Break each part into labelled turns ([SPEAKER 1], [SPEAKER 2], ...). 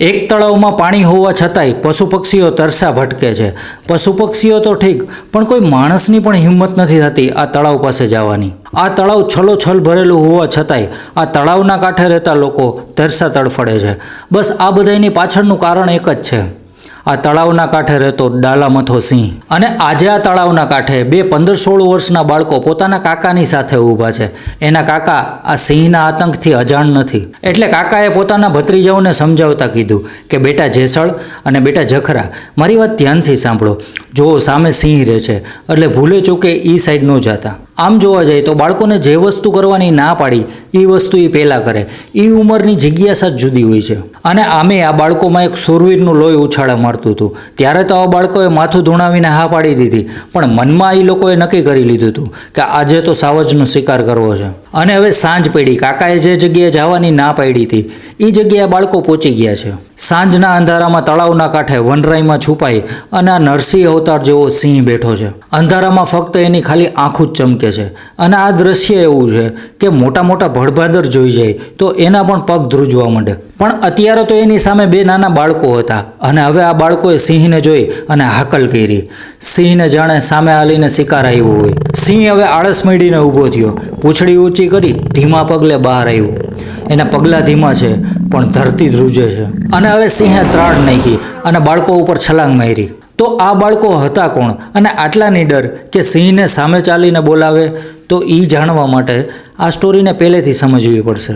[SPEAKER 1] એક તળાવમાં પાણી હોવા છતાંય પશુ પક્ષીઓ તરસા ભટકે છે. પશુ પક્ષીઓ તો ઠીક, પણ કોઈ માણસની પણ હિંમત નથી થતી આ તળાવ પાસે જવાની. આ તળાવ છલોછલ ભરેલું હોવા છતાંય આ તળાવના કાંઠે રહેતા લોકો તરસા તડફડે છે. બસ આ બધાની પાછળનું કારણ એક જ છે. આ તળાવના કાંઠે રહેતો ડાલામથો સિંહ અને આજે આ તળાવના કાંઠે બે પંદર સોળ વર્ષના બાળકો પોતાના કાકાની સાથે ઊભા છે. એના કાકા આ સિંહના આતંકથી અજાણ નથી. એટલે કાકાએ પોતાના ભત્રીજાઓને સમજાવતા કીધું કે, બેટા જેસળ અને બેટા જખરા, મારી વાત ધ્યાનથી સાંભળો. જો સામે સિંહ રહે છે. એટલે ભૂલે ચૂકે એ સાઈડ ન જતા. આમ જોવા જઈએ તો બાળકોને જે વસ્તુ કરવાની ના પાડી એ વસ્તુ એ પહેલાં કરે. એ ઉંમરની જિજ્ઞાસા જ જુદી હોય છે. અને આમે આ બાળકોમાં એક સુરવીરનું લોહી ઉછાળા મારતું હતું. ત્યારે તો આ બાળકોએ માથું ધૂણાવીને હા પાડી દીધી. પણ મનમાં એ લોકોએ નક્કી કરી લીધું હતું કે આજે તો સાવજનો શિકાર કરવો છે. અને હવે સાંજ પડી. કાકાએ જે જગ્યાએ જવાની ના પાડી હતી એ જગ્યાએ બાળકો પહોંચી ગયા છે. સાંજના અંધારામાં તળાવના કાંઠે વનરાઈમાં છુપાઈ અને આ નરસિંહ અવતાર જેવો સિંહ બેઠો છે. અંધારામાં ફક્ત એની ખાલી આંખો જ ચમકે છે. અને આ દ્રશ્ય એવું છે કે મોટા મોટા ભડભાદર જોઈ જાય તો એના પણ પગ ધ્રુજવા માંડે. પણ અત્યારે તો એની સામે બે નાના બાળકો હતા અને હવે આ બાળકોએ સિંહને જોઈ અને હાકલ કરી. સિંહને જાણે સામે આલીને શિકાર આવ્યો હોય. સિંહ હવે આળસ મેળીને ઊભો થયો. પૂંછડી ઊંચી કરી, ધીમા પગલે બહાર આવ્યો એના પગલાં ધીમા છે, પણ ધરતી ધ્રુજે છે. અને હવે સિંહે ત્રાડ નાખી અને બાળકો ઉપર છલાંગ મારી. તો આ બાળકો હતા કોણ? અને આટલા નીડર કે સિંહને સામે ચાલીને બોલાવે, તો એ જાણવા માટે આ સ્ટોરીને પહેલેથી સમજવી પડશે.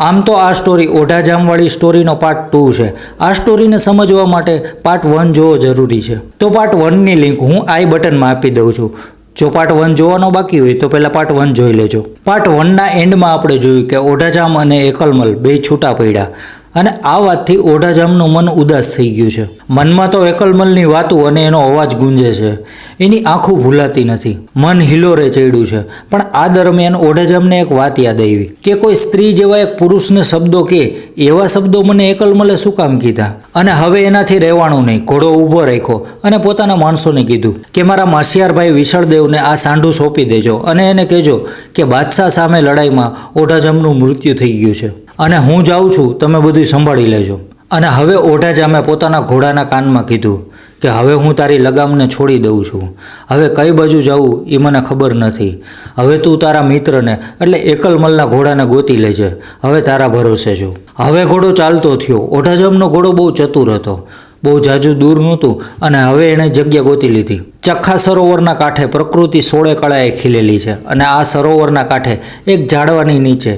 [SPEAKER 1] આમ તો આ સ્ટોરી ઓઢાજામવાળી સ્ટોરીનો પાર્ટ ટુ છે. આ સ્ટોરીને સમજવા માટે પાર્ટ વન જોવો જરૂરી છે. તો પાર્ટ વનની લિંક હું આઈ બટનમાં આપી દઉં છું. જો પાર્ટ વન જોવાનો બાકી હોય તો પહેલાં પાર્ટ વન જોઈ લેજો. પાર્ટ વનના એન્ડમાં આપણે જોયું કે ઓઢાજામ અને એકલમલ બે છૂટા પડ્યા. અને આ વાતથી ઓઢાજામનું મન ઉદાસ થઈ ગયું છે. મનમાં તો એકલમલની વાતો અને એનો અવાજ ગુંજે છે. એની આંખો ભૂલાતી નથી. મન હિલોરે ચડ્યું છે. પણ આ દરમિયાન ઓઢાજામને એક વાત યાદ આવી કે કોઈ સ્ત્રી જેવા એક પુરુષને શબ્દો કે, એવા શબ્દો મને એકલમલે શું કામ કીધા? અને હવે એનાથી રહેવાનું નહીં. ઘોડો ઊભો રાખ્યો અને પોતાના માણસોને કીધું કે, મારા માસિયારભાઈ વિશળદેવને આ સાંઢું સોંપી દેજો અને એને કહેજો કે, બાદશાહ સામે લડાઈમાં ઓઢાજામનું મૃત્યુ થઈ ગયું છે. અને હું જાઉં છું, તમે બધું સંભાળી લેજો. અને હવે ઓઢાજામે પોતાના ઘોડાના કાનમાં કીધું કે હવે હું તારી લગામને છોડી દઉં છું. હવે કઈ બાજુ જવું એ મને ખબર નથી. હવે તું તારા મિત્રને, એટલે એકલમલના ઘોડાને ગોતી લેજે. હવે તારા ભરોસે છું. હવે ઘોડો ચાલતો થયો. ઓઢાજામનો ઘોડો બહુ ચતુર હતો. બહુ જાજુ દૂર નહોતું અને હવે એણે જગ્યા ગોતી લીધી. ચખ્ખા સરોવરના કાંઠે પ્રકૃતિ સોળે કળાએ ખીલેલી છે અને આ સરોવરના કાંઠે એક ઝાડવાની નીચે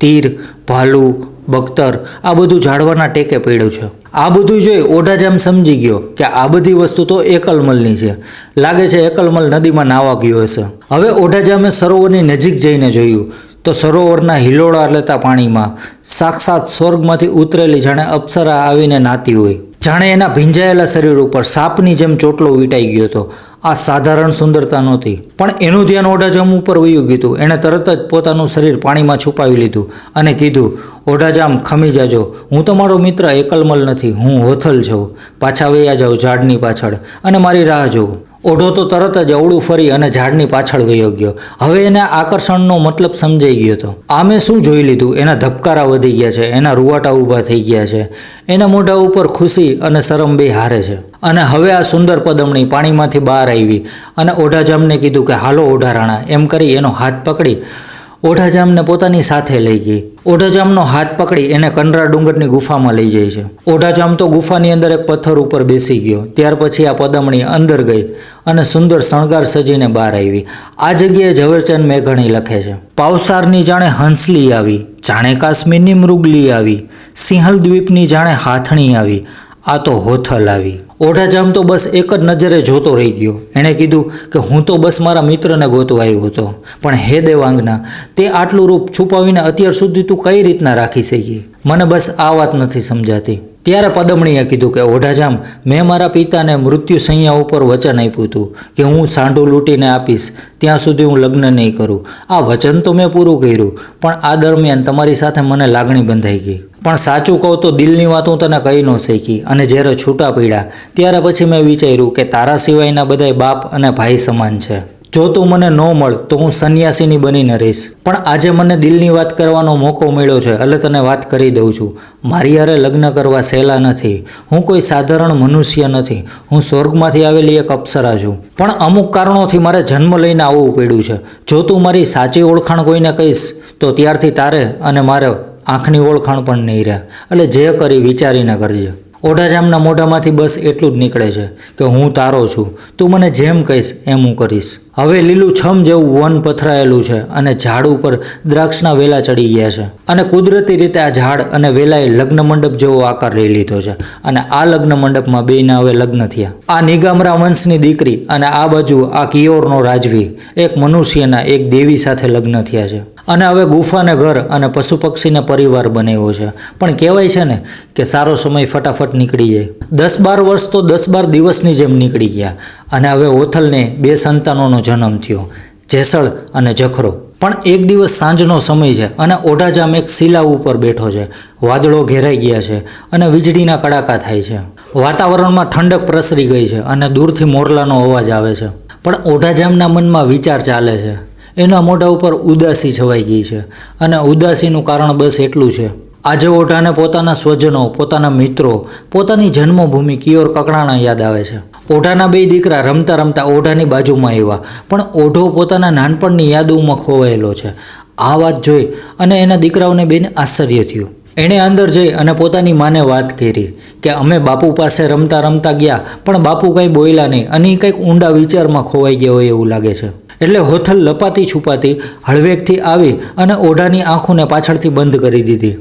[SPEAKER 1] તીર, ભાલું, બખ્તર આ બધું ઝાડવાના ટેકે પડ્યું છે. આ બધું જોઈ ઓઢાજામ સમજી ગયો કે આ બધી વસ્તુ તો એકલમલની છે. લાગે છે એકલમલ નદીમાં નાવા ગયો હશે. હવે ઓઢાજામે સરોવરની નજીક જઈને જોયું તો સરોવરના હિલોળા લેતા પાણીમાં સાક્ષાત સ્વર્ગમાંથી ઉતરેલી જાણે અપ્સરા આવીને નાતી હોય. જાણે એના ભીંજાયેલા શરીર ઉપર સાપની જેમ ચોટલો વીંટાઈ ગયો હતો. આ સાધારણ સુંદરતા નહોતી. પણ એનું ધ્યાન ઓઢાજામ ઉપર વયું ગયું એણે તરત જ પોતાનું શરીર પાણીમાં છુપાવી લીધું અને કીધું, ઓઢાજામ, ખમી જાજો. હું તમારો મિત્ર એકલમલ નથી. હું હોથલ છું. પાછા વૈયા જાઉં ઝાડની પાછળ અને મારી રાહ જોઉં. ઓઢો તો તરત જ અવળું ફરી અને ઝાડની પાછળ વયો ગયો. હવે એને આકર્ષણનો મતલબ સમજાઈ ગયો હતો આમે શું જોઈ લીધું? એના ધબકારા વધી ગયા છે, એના રૂવાટા ઊભા થઈ ગયા છે, એના મોઢા ઉપર ખુશી અને શરમ બે હારે છે. અને હવે આ સુંદર પદમણી પાણીમાંથી બહાર આવી અને ઓઢાજામને કીધું કે, હાલો ઓઢારાણા એમ કરી એનો હાથ પકડી ઓઢાજામને પોતાની સાથે લઈ ગઈ. ઓઢાજામનો હાથ પકડી એને કંડરા ડુંગરની ગુફામાં લઈ જાય છે. ઓઢાજામ તો ગુફાની અંદર એક પથ્થર ઉપર બેસી ગયો. ત્યાર પછી આ પદમણી અંદર ગઈ અને સુંદર શણગાર સજીને બહાર આવી. આ જગ્યાએ ઝવેરચંદ મેઘણી લખે છે. પાવસારની જાણે હંસલી આવી, જાણે કાશ્મીરની મૃગલી આવી, સિંહલ દ્વીપની જાણે હાથણી આવી, આ તો હોથલ આવી. ઓઢાજામ તો બસ એક જ નજરે જોતો રહી ગયો. એણે કીધું કે હું તો બસ મારા મિત્રને ગોતવા આવ્યો હતો. પણ હે દેવાંગના, તે આટલું રૂપ છુપાવીને અત્યાર સુધી તું કઈ રીતના રાખી શકી? મને બસ આ વાત નથી સમજાતી. ત્યારે પદમણીએ કીધું કે ઓઢાજામ, મેં મારા પિતાને મૃત્યુ સંયા ઉપર વચન આપ્યું હતું કે હું સાંઢું લૂંટીને આપીશ. ત્યાં સુધી હું લગ્ન નહીં કરું. આ વચન તો મેં પૂરું કર્યું, પણ આ દરમિયાન તમારી સાથે મને લાગણી બંધાઈ ગઈ. પણ સાચું કહું તો દિલની વાત હું તને કહી ન શીખી અને જ્યારે છૂટા પડ્યા, ત્યારે પછી મેં વિચાર્યું કે તારા સિવાયના બધાય બાપ અને ભાઈ સમાન છે. જો તું મને ન મળ, તો હું સંન્યાસીની બનીને રહીશ. પણ આજે મને દિલની વાત કરવાનો મોકો મળ્યો છે, એટલે તને વાત કરી દઉં છું. મારી યારે લગ્ન કરવા સહેલા નથી. હું કોઈ સાધારણ મનુષ્ય નથી. હું સ્વર્ગમાંથી આવેલી એક અપ્સરા છું. પણ અમુક કારણોથી મારે જન્મ લઈને આવવું પડ્યું છે. જો તું મારી સાચી ઓળખાણ કોઈને કહીશ, તો ત્યારથી તારે અને મારે આંખની ઓળખાણ પણ નહીં રહે. એટલે જે કરી વિચારીને કરજે. ઓઢાજામના મોઢામાંથી બસ એટલું જ નીકળે છે કે હું તારો છું. તું મને જેમ કહીશ એમ હું કરીશ. હવે લીલું છમ જેવું વન પથરાયેલું છે અને ઝાડ ઉપર દ્રાક્ષના વેલા ચડી ગયા છે. અને કુદરતી રીતે આ ઝાડ અને વેલાએ લગ્ન મંડપ જેવો આકાર લઈ લીધો છે. અને આ લગ્ન મંડપમાં બેયના હવે લગ્ન થયા. આ નિગામરા વંશની દીકરી અને આ બાજુ આ કિયોરનો રાજવી, એક મનુષ્યના એક દેવી સાથે લગ્ન થયા છે. અને હવે ગુફાને ઘર અને પશુ પક્ષીને પરિવાર બનાવ્યો છે. પણ કહેવાય છે ને કે સારો સમય ફટાફટ નીકળી જાય. દસ બાર વર્ષ તો દસ બાર દિવસની જેમ નીકળી ગયા. અને હવે ઓથલને બે સંતાનોનો જન્મ થયો. જેસળ અને જખરો. પણ એક દિવસ સાંજનો સમય છે અને ઓઢાજામ એક શિલા ઉપર બેઠો છે. વાદળો ઘેરાઈ ગયા છે અને વીજળીના કડાકા થાય છે. વાતાવરણમાં ઠંડક પ્રસરી ગઈ છે અને દૂરથી મોરલાનો અવાજ આવે છે. પણ ઓઢાજામના મનમાં વિચાર ચાલે છે. એના મોઢા ઉપર ઉદાસી છવાઈ ગઈ છે. અને ઉદાસીનું કારણ બસ એટલું છે. આજે ઓઢાને પોતાના સ્વજનો, પોતાના મિત્રો, પોતાની જન્મભૂમિ કિયોર કકડાણા યાદ આવે છે. ઓઢાના બે દીકરા રમતા રમતા ઓઢાની બાજુમાં આવ્યા. પણ ઓઢો પોતાના નાનપણની યાદોમાં ખોવાયેલો છે. આ વાત જોઈ અને એના દીકરાઓને બેને આશ્ચર્ય થયું. એણે અંદર જઈ અને પોતાની માને વાત કરી કે અમે બાપુ પાસે રમતા રમતા ગયા, પણ બાપુ કંઈ બોલ્યા નહીં. અને એ કંઈક ઊંડા વિચારમાં ખોવાઈ ગયા હોય એવું લાગે છે. એટલે હોથલ લપાતી છુપાતી હળવેકથી આવી અને ઓઢાની આંખોને પાછળથી બંધ કરી દીધી.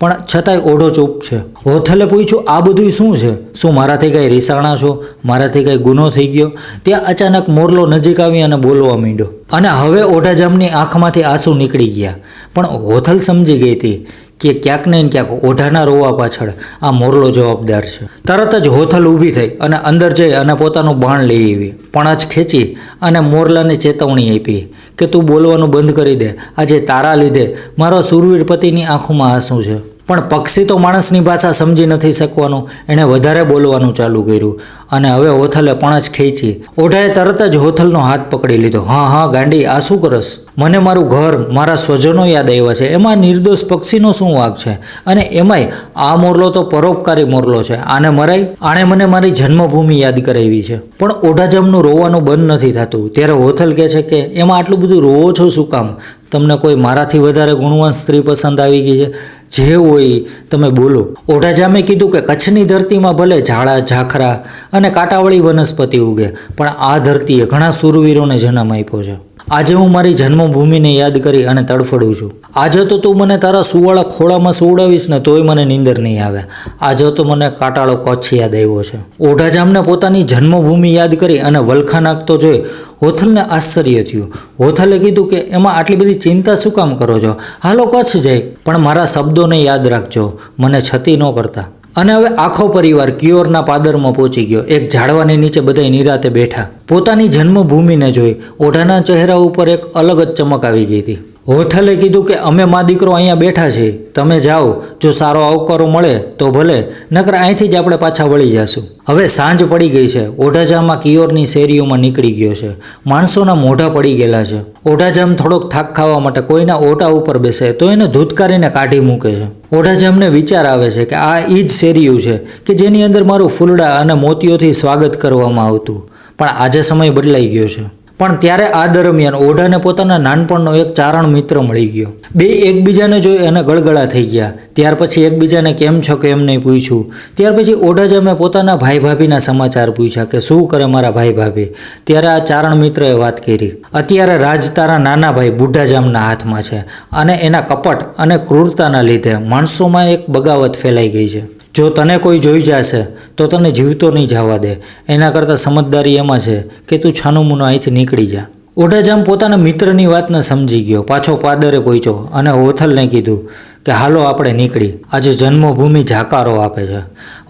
[SPEAKER 1] પણ છતાંય ઓઢો ચૂપ છે. હોથલે પૂછ્યું, આ બધું શું છે? શું મારાથી કાંઈ રીસાણા છો? મારાથી કાંઈ ગુનો થઈ ગયો? ત્યાં અચાનક મોરલો નજીક આવી અને બોલવા માંડ્યો. અને હવે ઓઢાજામની આંખમાંથી આંસુ નીકળી ગયા. પણ હોથલ સમજી ગઈ હતી કે ક્યાંક ને ક્યાંક ઓઢાના રોવા પાછળ આ મોરલો જવાબદાર છે. તરત જ હોથલ ઊભી થઈ અને અંદર જઈ અને પોતાનું બાણ લઈ આવી. પણજ ખેંચી અને મોરલાને ચેતવણી આપી કે તું બોલવાનું બંધ કરી દે, આજે તારા લીધે મારો સુરવીર પતિની આંખોમાં આંસુ છે. પણ પક્ષી તો માણસની ભાષા સમજી નથી શકવાનું, એણે વધારે બોલવાનું ચાલુ કર્યું. અને હવે હોથલે પણજ ખેંચી. ઓઢાએ તરત જ હોથલનો હાથ પકડી લીધો. હા હા, ગાંડી, આ શું કરસ? મને મારું ઘર, મારા સ્વજનો યાદ આવ્યા છે. એમાં નિર્દોષ પક્ષીનો શું વાંક છે? અને એમાંય આ મોરલો તો પરોપકારી મોરલો છે. આને મરાય? આણે મને મારી જન્મભૂમિ યાદ કરાવી છે. પણ ઓઢાજમનું રોવાનું બંધ નથી થતું. ત્યારે હોથલ કહે છે કે, એમાં આટલું બધું રોવો છો શું કામ? તમને કોઈ મારાથી વધારે ગુણવાન સ્ત્રી પસંદ આવી ગઈ છે? જે હોય તમે બોલો. ઓઢાજામે કીધું કે, કચ્છની ધરતીમાં ભલે ઝાડા, ઝાખરા અને કાંટાવાળી વનસ્પતિ ઉગે. પણ આ ધરતીએ ઘણા સૂરવીરોને જન્મ આપ્યો છે. આજે હું મારી જન્મભૂમિને યાદ કરી અને તડફડું છું. આજે તો તું મને તારા સુવાળા ખોળામાં સુવડાવીશ ને તોય મને નીંદર નહીં આવે. આજે તો મને કાટાળો કચ્છ યાદ આવ્યો છે. ઓઢાજામને પોતાની જન્મભૂમિ યાદ કરી અને વલખા નાખતો જોઈ હોથલને આશ્ચર્ય થયું. હોથલે કીધું કે, એમાં આટલી બધી ચિંતા શું કામ કરો છો? હાલો કચ્છ જાય પણ મારા શબ્દોને યાદ રાખજો. મને છતી ન કરતા. અને હવે આખો પરિવાર કિયોરના પાદરમાં પહોંચી ગયો. એક ઝાડવાની નીચે બધાય નિરાતે બેઠા. પોતાની જન્મભૂમિને જોઈ ઓઢાના ચહેરા ઉપર એક અલગ જ ચમક આવી ગઈ હતી. હોથલે કીધું કે અમે મા દીકરો અહીંયા બેઠા છીએ. તમે જાઓ, જો સારો આવકારો મળે તો ભલે, નકર અહીંથી જ આપણે પાછા વળી જશું. હવે સાંજ પડી ગઈ છે. ઓઢાજામાં કિયોરની શેરીઓમાં નીકળી ગયો છે. માણસોના મોઢા પડી ગયેલા છે. ઓઢાજામ થોડોક થાક ખાવા માટે કોઈના ઓટા ઉપર બેસે, તો એને ધૂતકારીને કાઢી મૂકે છે. ઓઢાજામને વિચાર આવે છે કે આ એ જ શેરીયું છે કે જેની અંદર મારું ફૂલડા અને મોતીઓથી સ્વાગત કરવામાં આવતું. પણ આજે સમય બદલાઈ ગયો છે. પણ ત્યારે આ દરમિયાન ઓઢાને પોતાના નાનપણનો એક ચારણ મિત્ર મળી ગયો. બે એકબીજાને જોઈ અને ગળગળા થઈ ગયા, ત્યાર પછી એકબીજાને કેમ છો કેમ નહીં પૂછ્યું. ત્યાર પછી ઓઢાજામે પોતાના ભાઈ ભાભીના સમાચાર પૂછ્યા કે શું કરે મારા ભાઈ ભાભી ત્યારે આ ચારણ મિત્રએ વાત કરી. અત્યારે રાજ તારા નાના ભાઈ બુઢાજામના હાથમાં છે અને એના કપટ અને ક્રૂરતાના લીધે માણસોમાં એક બગાવત ફેલાઈ ગઈ છે. જો તને કોઈ જોઈ જશે, તો તને જીવતો નહીં જવા દે. એના કરતાં સમજદારી એમાં છે કે તું છાનુમુનો અહીંથી નીકળી જા. ઓઢાજામ પોતાના મિત્રની વાતને સમજી ગયો. પાછો પાદરે પહોંચ્યો અને હોથલને કીધું કે, હાલો, આપણે નીકળી. આજે જન્મભૂમિ જાકારો આપે છે.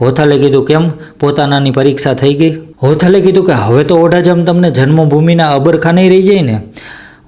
[SPEAKER 1] હોથલે કીધું, કેમ? પોતાનાની પરીક્ષા થઈ ગઈ? હોથલે કીધું કે, હવે તો ઓઢાજામ તમને જન્મભૂમિના અબરખા નહીં રહી જાય ને?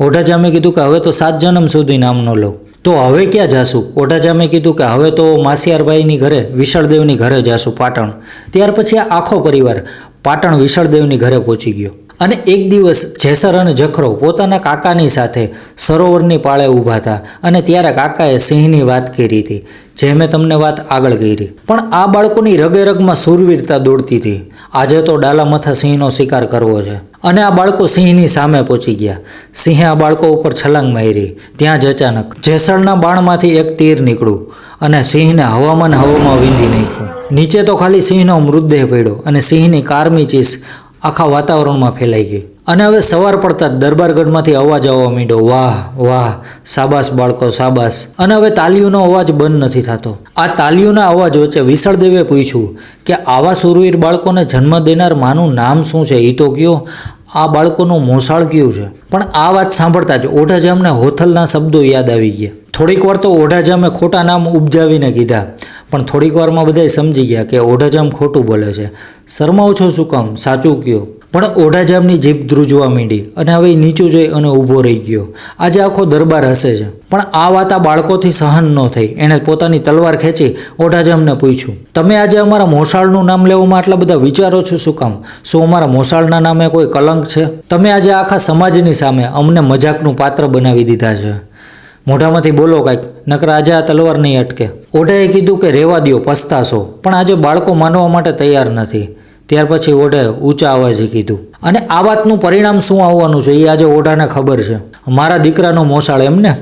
[SPEAKER 1] ઓઢાજામે કીધું કે, હવે તો સાત જન્મ સુધી નામ ન તો હવે ક્યાં જાશું? ઓઢાજામે કીધું કે હવે તો માસિયારભાઈની ઘરે, વિશાળદેવની ઘરે જાશું પાટણ. ત્યાર પછી આ આખો પરિવાર પાટણ વિશાળદેવની ઘરે પહોંચી ગયો. અને એક દિવસ જેસર અને જખરો પોતાના કાકાની સાથે સરોવરની પાળે ઊભા હતા અને ત્યારે કાકાએ સિંહની વાત કરી હતી જે મેં તમને વાત આગળ કરી. પણ આ બાળકોની રગે રગમાં સુરવીરતા દોડતી હતી. આજે તો ડાલામથા સિંહનો શિકાર કરવો છે. અને આ બાળકો સિંહની સામે પહોંચી ગયા. સિંહે આ બાળકો ઉપર છલાંગ મારી. ત્યાં જ અચાનક જેસળના બાણમાંથી એક તીર નીકળ્યું અને સિંહને હવામાન હવામાં વીંધી નાખ્યું. નીચે તો ખાલી સિંહનો મૃતદેહ પડ્યો અને સિંહની કારમી ચીસ આખા વાતાવરણમાં ફેલાઈ ગઈ. અને હવે સવાર પડતા દરબારગઢમાંથી અવાજ આવવા માંડ્યો. વાહ વાહ સાબાસ બાળકો સાબાસ અને હવે તાલીઓનો અવાજ બંધ નથી થતો. આ તાલીઓના અવાજ વચ્ચે વિસળદેવે પૂછ્યું કે આવા સુરવીર બાળકોને જન્મ દેનાર માનું નામ શું છે? એ તો કયો, આ બાળકોનું મોસાળ કયું છે? પણ આ વાત સાંભળતા જ ઓઢાજામને હોથલના શબ્દો યાદ આવી ગયા. થોડીક વાર તો ઓઢાજામે ખોટા નામ ઉપજાવીને કીધા. પણ થોડીક વારમાં બધાએ સમજી ગયા કે ઓઢાજામ ખોટું બોલે છે. શરમાવ છો શું કામ? સાચું કયો. પણ ઓઢાજામની જીભ ધ્રુજવા માંડી અને હવે નીચું જોઈ અને ઊભો રહી ગયો. આજે આખો દરબાર હસે છે. પણ આ વાત આ બાળકોથી સહન ન થઈ. એણે પોતાની તલવાર ખેંચી ઓઢાજામને પૂછ્યું, તમે આજે અમારા મોસાળનું નામ લેવામાં આટલા બધા વિચારો છો શું કામ? શું અમારા મોસાળના નામે કોઈ કલંક છે? તમે આજે આખા સમાજની સામે અમને મજાકનું પાત્ર બનાવી દીધા છે. મોઢામાંથી બોલો કાંઈક, નકર આજે આ તલવાર નહીં અટકે. ઓઢાએ કીધું કે, રેવા દ્યો, પસ્તાશો. પણ આજે બાળકો માનવા માટે તૈયાર નથી. ત્યાર પછી ઓઢાએ ઊંચા અવાજે કીધું, અને આ વાતનું પરિણામ શું આવવાનું છે? એ આજે ઓઢાને ખબર છે. મારા દીકરાનો મોસાળ એમને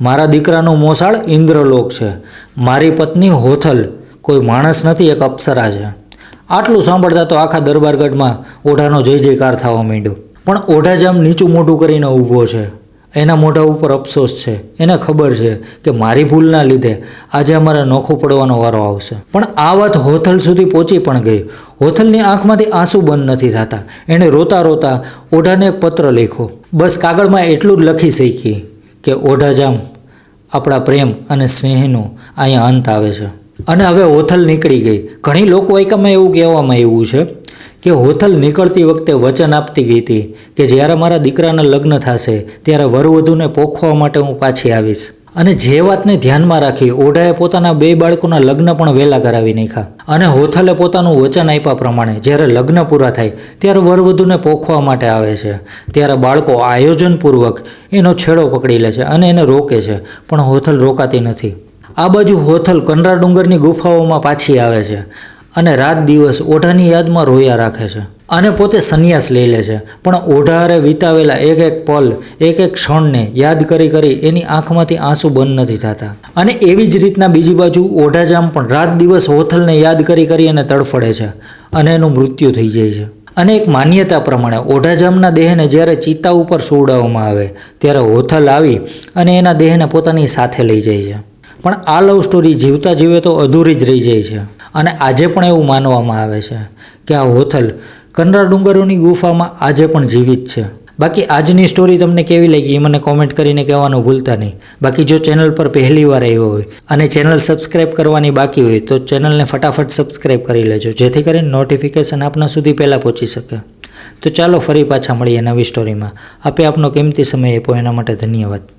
[SPEAKER 1] મારા દીકરાનો મોસાળ ઇન્દ્રલોક છે. મારી પત્ની હોથલ. કોઈ માણસ નથી, એક અપ્સરા છે. આટલું સાંભળતા તો આખા દરબારગઢમાં ઓઢાનો જય જયકાર થવા માંડ્યો. પણ ઓઢા જેમ નીચું મોટું કરીને ઊભો છે. એના મોઢા ઉપર અફસોસ છે. એને ખબર છે કે મારી ભૂલના લીધે આજે અમારે નોખું પડવાનો વારો આવશે. પણ આ વાત હોથલ સુધી પહોંચી પણ ગઈ. હોથલની આંખમાંથી આંસુ બંધ નથી થતા. એણે રોતા રોતા ઓઢાને એક પત્ર લખ્યો. બસ કાગળમાં એટલું જ લખી શીખી કે ઓઢાજામ, આપણા પ્રેમ અને સ્નેહનું અહીંયા અંત આવે છે. અને હવે હોથલ નીકળી ગઈ. ઘણી લોકવાયકામાં એવું કહેવામાં આવ્યું છે કે હોથલ નીકળતી વખતે વચન આપતી ગઈ હતી કે જ્યારે મારા દીકરાના લગ્ન થશે, ત્યારે વરવધુને પોખવા માટે હું પાછી આવીશ. અને જે વાતને ધ્યાનમાં રાખી ઓઢાએ પોતાના બે બાળકોના લગ્ન પણ વહેલા કરાવી નાખ્યા. અને હોથલે પોતાનું વચન આપ્યા પ્રમાણે જ્યારે લગ્ન પૂરા થાય, ત્યારે વરવધુને પોખવા માટે આવે છે. ત્યારે બાળકો આયોજનપૂર્વક એનો છેડો પકડી લે છે અને એને રોકે છે, પણ હોથલ રોકાતી નથી. આ બાજુ હોથલ કંડરા ડુંગરની ગુફાઓમાં પાછી આવે છે. અને રાત દિવસ ઓઢાની યાદમાં રોયા રાખે છે અને પોતે સંન્યાસ લઈ લે છે. પણ ઓઢારે વિતાવેલા એક એક પલ, એક એક ક્ષણને યાદ કરી કરી એની આંખમાંથી આંસુ બંધ નથી થતા. અને એવી જ રીતના બીજી બાજુ ઓઢાજામ પણ રાત દિવસ હોથલને યાદ કરી કરી અને તડફડે છે અને એનું મૃત્યુ થઈ જાય છે. અને એક માન્યતા પ્રમાણે ઓઢાજામના દેહને જ્યારે ચિત્તા ઉપર સુવડાવવામાં આવે, ત્યારે હોથલ આવી અને એના દેહને પોતાની સાથે લઈ જાય છે. પણ આ લવ સ્ટોરી જીવતા જીવે તો અધૂરી જ રહી જાય છે. અને આજે પણ એવું માનવામાં આવે છે કે આ હોથલ કનરા ડુંગરોની ગુફામાં આજે પણ જીવિત છે. બાકી આજની સ્ટોરી તમને કેવી લાગી એ મને કોમેન્ટ કરીને કહેવાનું ભૂલતા નહીં. બાકી જો ચેનલ પર પહેલી વાર આવ્યો હોય અને ચેનલ સબસ્ક્રાઈબ કરવાની બાકી હોય તો ચેનલને ફટાફટ સબસ્ક્રાઈબ કરી લેજો, જેથી કરીને નોટિફિકેશન આપના સુધી પહેલાં પહોંચી શકે. તો ચાલો ફરી પાછા મળીએ નવી સ્ટોરીમાં આપે આપનો કિંમતી સમય આપ્યો, એના માટે ધન્યવાદ.